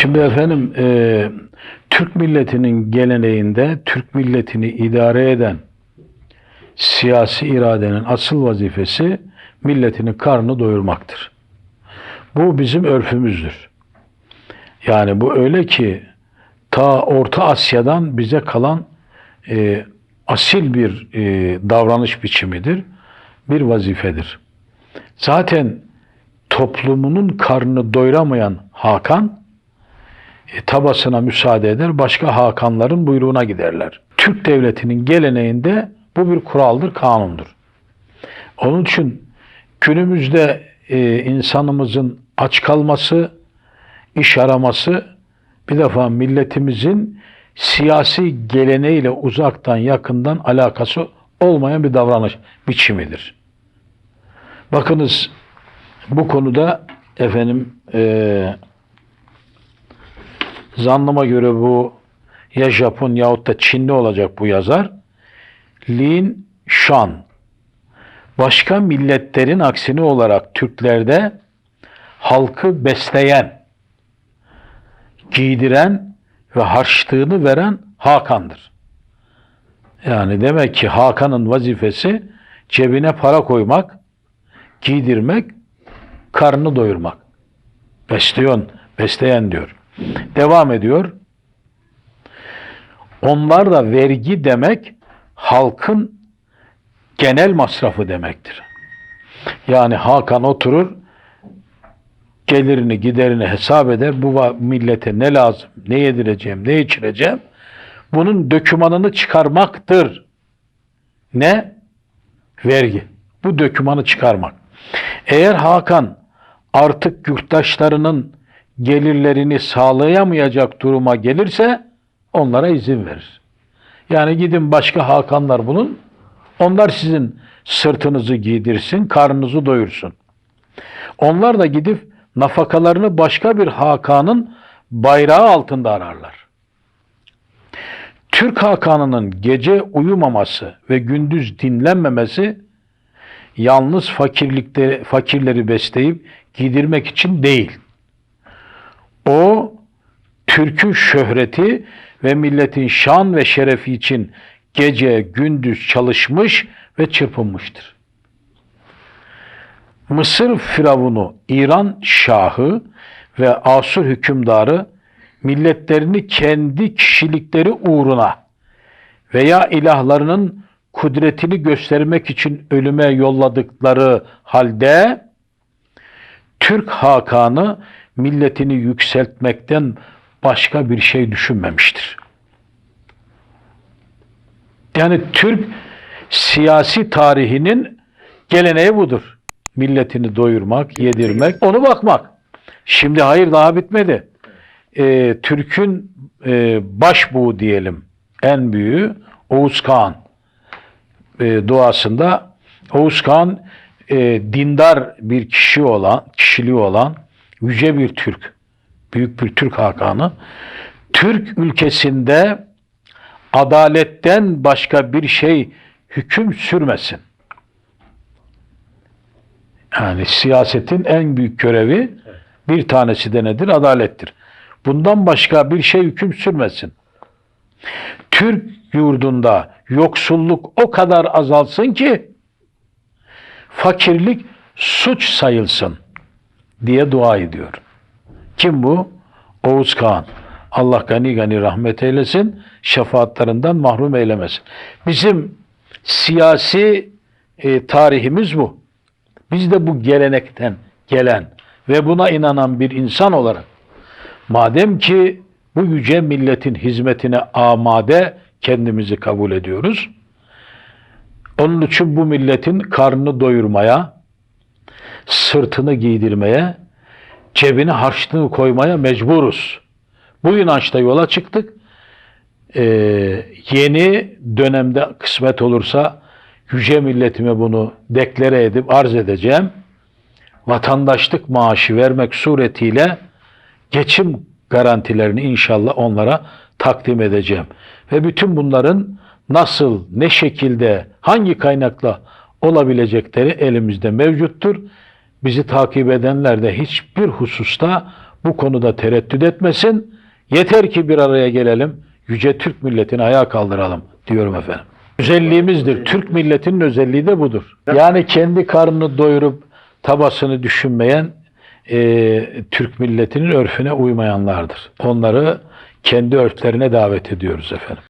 Şimdi efendim e, Türk milletinin geleneğinde Türk milletini idare eden siyasi iradenin asıl vazifesi milletinin karnını doyurmaktır. Bu bizim örfümüzdür. Yani bu öyle ki ta Orta Asya'dan bize kalan e, asil bir e, davranış biçimidir, bir vazifedir. Zaten toplumunun karnını doyuramayan Hakan tabasına müsaade eder, başka Hakanların buyruğuna giderler. Türk devletinin geleneğinde bu bir kuraldır, kanundur. Onun için günümüzde e, insanımızın aç kalması, iş araması bir defa milletimizin siyasi geleneğiyle uzaktan yakından alakası olmayan bir davranış biçimidir. Bakınız bu konuda efendim e, zannıma göre bu ya Japon yahut da Çinli olacak bu yazar. Lin Shan. Başka milletlerin aksini olarak Türklerde halkı besleyen, giydiren ve harçlığını veren Hakan'dır. Yani demek ki Hakan'ın vazifesi cebine para koymak, giydirmek, karnını doyurmak. Besliyon, besleyen diyor. Devam ediyor. Onlar da vergi demek halkın genel masrafı demektir. Yani Hakan oturur, gelirini giderini hesap eder. Bu millete ne lazım, ne yedireceğim, ne içireceğim. Bunun dökümanını çıkarmaktır. Ne? Vergi. Bu dökümanı çıkarmak. Eğer Hakan artık yurttaşlarının gelirlerini sağlayamayacak duruma gelirse onlara izin verir. Yani gidin başka Hakanlar bulun. Onlar sizin sırtınızı giydirsin, karnınızı doyursun. Onlar da gidip nafakalarını başka bir Hakan'ın bayrağı altında ararlar. Türk Hakan'ının gece uyumaması ve gündüz dinlenmemesi yalnız fakirlikte fakirleri besleyip giydirmek için değil. O Türk'ün şöhreti ve milletin şan ve şerefi için gece gündüz çalışmış ve çırpınmıştır. Mısır firavunu, İran şahı ve Asur hükümdarı milletlerini kendi kişilikleri uğruna veya ilahlarının kudretini göstermek için ölüme yolladıkları halde Türk Hakan'ı milletini yükseltmekten başka bir şey düşünmemiştir. Yani Türk siyasi tarihinin geleneği budur. Milletini doyurmak, yedirmek, onu bakmak. Şimdi hayır daha bitmedi. Ee, Türk'ün e, başbuğu diyelim en büyüğü Oğuz Kağan e, duasında Oğuz Kağan e, dindar bir kişi olan, kişiliği olan yüce bir Türk, büyük bir Türk Hakanı. Türk ülkesinde adaletten başka bir şey hüküm sürmesin. Yani siyasetin en büyük görevi bir tanesi de nedir? Adalettir. Bundan başka bir şey hüküm sürmesin. Türk yurdunda yoksulluk o kadar azalsın ki fakirlik suç sayılsın diye dua ediyor. Kim bu? Oğuz Kağan. Allah gani gani rahmet eylesin, şefaatlerinden mahrum eylemesin. Bizim siyasi e, tarihimiz bu. Biz de bu gelenekten gelen ve buna inanan bir insan olarak madem ki bu yüce milletin hizmetine amade kendimizi kabul ediyoruz. Onun için bu milletin karnını doyurmaya, sırtını giydirmeye, cebine harçlığını koymaya mecburuz. Bu inançta yola çıktık. Ee, yeni dönemde kısmet olursa yüce milletime bunu deklare edip arz edeceğim. Vatandaşlık maaşı vermek suretiyle geçim garantilerini inşallah onlara takdim edeceğim. Ve bütün bunların nasıl, ne şekilde, hangi kaynakla olabilecekleri elimizde mevcuttur. Bizi takip edenler de hiçbir hususta bu konuda tereddüt etmesin. Yeter ki bir araya gelelim. Yüce Türk milletini ayağa kaldıralım diyorum efendim. Özelliğimizdir. Türk milletinin özelliği de budur. Yani kendi karnını doyurup tabasını düşünmeyen e, Türk milletinin örfüne uymayanlardır. Onları kendi örflerine davet ediyoruz efendim.